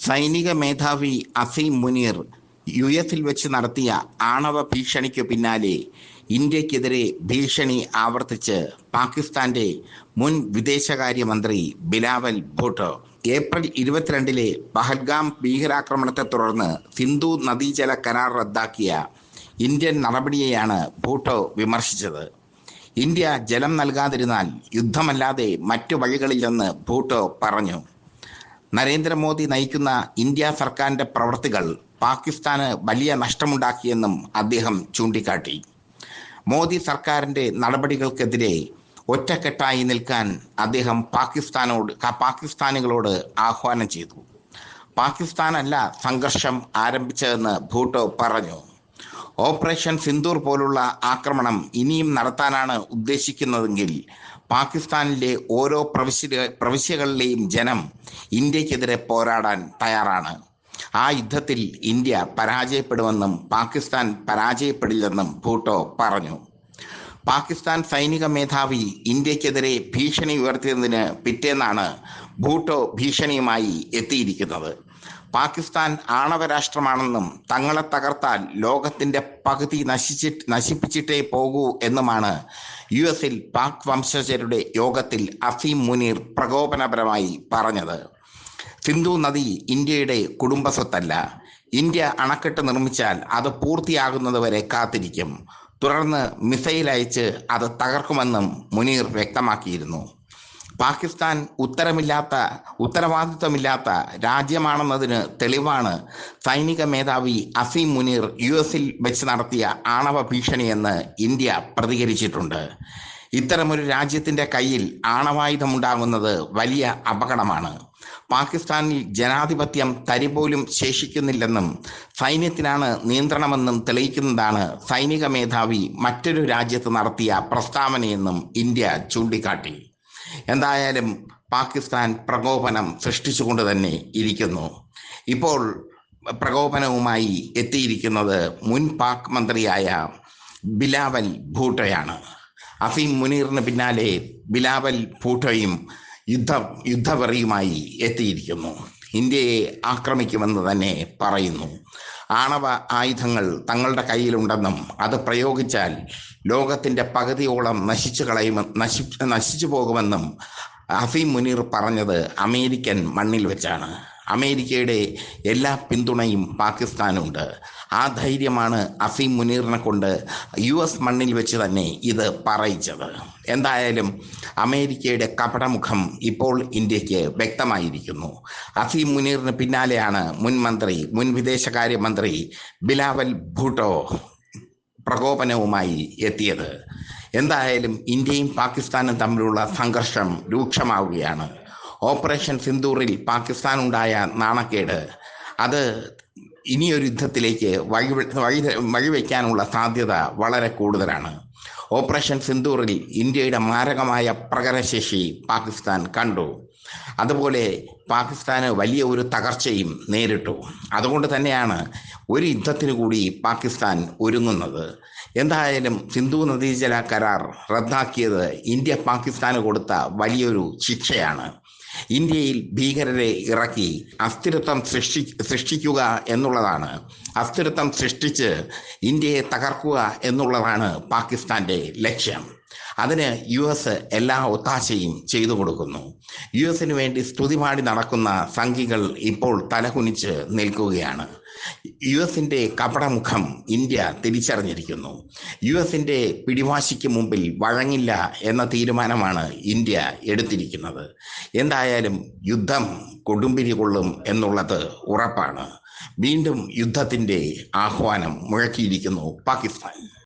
സൈനിക മേധാവി അസീം മുനീർ യു എസിൽ വെച്ച് നടത്തിയ ആണവ ഭീഷണിക്കു പിന്നാലെ ഇന്ത്യക്കെതിരെ ഭീഷണി ആവർത്തിച്ച് പാകിസ്ഥാന്റെ മുൻ വിദേശകാര്യമന്ത്രി ബിലാവൽ ഭൂട്ടോ. ഏപ്രിൽ ഇരുപത്തിരണ്ടിലെ പഹൽഗാം ഭീകരാക്രമണത്തെ തുടർന്ന് സിന്ധു നദീജല കരാർ റദ്ദാക്കിയ ഇന്ത്യൻ നടപടിയെയാണ് ഭൂട്ടോ വിമർശിച്ചത്. ഇന്ത്യ ജലം നൽകാതിരുന്നാൽ യുദ്ധമല്ലാതെ മറ്റു വഴികളില്ലെന്ന് ഭൂട്ടോ പറഞ്ഞു. നരേന്ദ്രമോദി നയിക്കുന്ന ഇന്ത്യ സർക്കാരിന്റെ പ്രവൃത്തികൾ പാകിസ്ഥാന് വലിയ നഷ്ടമുണ്ടാക്കിയെന്നും അദ്ദേഹം ചൂണ്ടിക്കാട്ടി. മോദി സർക്കാരിന്റെ നടപടികൾക്കെതിരെ ഒറ്റക്കെട്ടായി നിൽക്കാൻ അദ്ദേഹം പാകിസ്ഥാനോട് പാകിസ്ഥാനികളോട് ആഹ്വാനം ചെയ്തു. പാകിസ്ഥാനല്ല സംഘർഷം ആരംഭിച്ചതെന്ന് ഭൂട്ടോ പറഞ്ഞു. ഓപ്പറേഷൻ സിന്ദൂർ പോലുള്ള ആക്രമണം ഇനിയും നടത്താനാണ് ഉദ്ദേശിക്കുന്നതെങ്കിൽ പാകിസ്ഥാനിലെ ഓരോ പ്രവിശ്യ പ്രവിശ്യകളിലെയും ജനം ഇന്ത്യക്കെതിരെ പോരാടാൻ തയ്യാറാണ്. ആ യുദ്ധത്തിൽ ഇന്ത്യ പരാജയപ്പെടുമെന്നും പാകിസ്ഥാൻ പരാജയപ്പെടില്ലെന്നും ഭൂട്ടോ പറഞ്ഞു. പാകിസ്ഥാൻ സൈനിക മേധാവി ഇന്ത്യക്കെതിരെ ഭീഷണി ഉയർത്തിയതിന് പിറ്റേന്നാണ് ഭൂട്ടോ ഭീഷണിയുമായി എത്തിയിരിക്കുന്നത്. പാകിസ്ഥാൻ ആണവ രാഷ്ട്രമാണെന്നും തങ്ങളെ തകർത്താൽ ലോകത്തിന്റെ പകുതി നശിച്ചി നശിപ്പിച്ചിട്ടേ പോകൂ എന്നുമാണ് യു എസിൽ പാക് വംശജരുടെ യോഗത്തിൽ അസീം മുനീർ പ്രകോപനപരമായി പറഞ്ഞത്. സിന്ധു നദി ഇന്ത്യയുടെ കുടുംബ സ്വത്തല്ല ഇന്ത്യ അണക്കെട്ട് നിർമ്മിച്ചാൽ അത് പൂർത്തിയാകുന്നതുവരെ കാത്തിരിക്കും. തുടർന്ന് മിസൈൽ അയച്ച് അത് തകർക്കുമെന്നും മുനീർ വ്യക്തമാക്കിയിരുന്നു. പാകിസ്ഥാൻ ഉത്തരമില്ലാത്ത ഉത്തരവാദിത്വമില്ലാത്ത രാജ്യമാണെന്നതിന് തെളിവാണ് സൈനിക മേധാവി അസീം മുനീർ യു എസിൽ വെച്ച് നടത്തിയ ആണവ ഭീഷണിയെന്ന് ഇന്ത്യ പ്രതികരിച്ചിട്ടുണ്ട്. ഇത്തരമൊരു രാജ്യത്തിന്റെ കയ്യിൽ ആണവായുധമുണ്ടാകുന്നത് വലിയ അപകടമാണ്. പാകിസ്ഥാനിൽ ജനാധിപത്യം തരിപോലും ശേഷിക്കുന്നില്ലെന്നും സൈന്യത്തിനാണ് നിയന്ത്രണമെന്നും തെളിയിക്കുന്നതാണ് സൈനിക മേധാവി മറ്റൊരു രാജ്യത്ത് നടത്തിയ പ്രസ്താവനയെന്നും ഇന്ത്യ ചൂണ്ടിക്കാട്ടി. എന്തായാലും പാകിസ്ഥാൻ പ്രകോപനം സൃഷ്ടിച്ചുകൊണ്ട് തന്നെ ഇരിക്കുന്നു. ഇപ്പോൾ പ്രകോപനവുമായി എത്തിയിരിക്കുന്നത് മുൻ പാക് മന്ത്രിയായ ബിലാവൽ ഭൂട്ടോയാണ്. അഫീം മുനീറിന് പിന്നാലെ ബിലാവൽ ഭൂട്ടോയും യുദ്ധ യുദ്ധവെറിയുമായി എത്തിയിരിക്കുന്നു. ഇന്ത്യയെ ആക്രമിക്കുമെന്ന് തന്നെ പറയുന്നു. ആണവ ആയുധങ്ങൾ തങ്ങളുടെ കയ്യിലുണ്ടെന്നും അത് പ്രയോഗിച്ചാൽ ലോകത്തിന്റെ പകുതിയോളം നശിച്ചു കളയുമെന്ന് നശി നശിച്ചു പോകുമെന്നും അഫീം മുനീർ പറഞ്ഞത് അമേരിക്കൻ മണ്ണിൽ വെച്ചാണ്. അമേരിക്കയുടെ എല്ലാ പിന്തുണയും പാകിസ്ഥാനുണ്ട്. ആ ധൈര്യമാണ് അസീം മുനീറിനെ കൊണ്ട് യു എസ് മണ്ണിൽ വെച്ച് തന്നെ ഇത് പറയിച്ചത്. എന്തായാലും അമേരിക്കയുടെ കപടമുഖം ഇപ്പോൾ ഇന്ത്യയ്ക്ക് വ്യക്തമായിരിക്കുന്നു. അസീം മുനീറിന് പിന്നാലെയാണ് മുൻ മന്ത്രി മുൻ വിദേശകാര്യമന്ത്രി ബിലാവൽ ഭൂട്ടോ പ്രകോപനവുമായി എത്തിയത്. എന്തായാലും ഇന്ത്യയും പാകിസ്ഥാനും തമ്മിലുള്ള സംഘർഷം രൂക്ഷമാവുകയാണ്. ഓപ്പറേഷൻ സിന്ദൂറിൽ പാകിസ്ഥാൻ ഉണ്ടായ നാണക്കേട്. അത് ഇനിയൊരു യുദ്ധത്തിലേക്ക് വഴി വഴി വഴിവെക്കാനുള്ള സാധ്യത വളരെ കൂടുതലാണ്. ഓപ്പറേഷൻ സിന്ദൂറിൽ ഇന്ത്യയുടെ മാരകമായ പ്രകടനശേഷി പാകിസ്ഥാൻ കണ്ടു. അതുപോലെ പാകിസ്ഥാന് വലിയ ഒരു തകർച്ചയും നേരിട്ടു. അതുകൊണ്ട് തന്നെയാണ് ഒരു യുദ്ധത്തിന് കൂടി പാകിസ്ഥാൻ ഒരുങ്ങുന്നത്. എന്തായാലും സിന്ധു നദീജല കരാർ റദ്ദാക്കിയത് ഇന്ത്യ പാകിസ്ഥാന് കൊടുത്ത വലിയൊരു ശിക്ഷയാണ്. ഇന്ത്യയിൽ ഭീകരരെ ഇറക്കി അസ്ഥിരത്വം സൃഷ്ടി സൃഷ്ടിക്കുക എന്നുള്ളതാണ്. അസ്ഥിരത്വം സൃഷ്ടിച്ച് ഇന്ത്യയെ തകർക്കുക എന്നുള്ളതാണ് പാകിസ്ഥാന്റെ ലക്ഷ്യം. അതിന് യു എസ് എല്ലാ ഒത്താശയും ചെയ്തു കൊടുക്കുന്നു. യു എസിന് വേണ്ടി സ്തുതിപാടി നടക്കുന്ന സംഘികൾ ഇപ്പോൾ തലകുനിച്ച് നിൽക്കുകയാണ്. യു എസിന്റെ കപടമുഖം ഇന്ത്യ തിരിച്ചറിഞ്ഞിരിക്കുന്നു. യു എസിന്റെ പിടിവാശിക്ക് മുമ്പിൽ വഴങ്ങില്ല എന്ന തീരുമാനമാണ് ഇന്ത്യ എടുത്തിരിക്കുന്നത്. എന്തായാലും യുദ്ധം കൊടുമ്പിരി കൊള്ളും എന്നുള്ളത് ഉറപ്പാണ്. വീണ്ടും യുദ്ധത്തിന്റെ ആഹ്വാനം മുഴക്കിയിരിക്കുന്നു പാകിസ്ഥാൻ.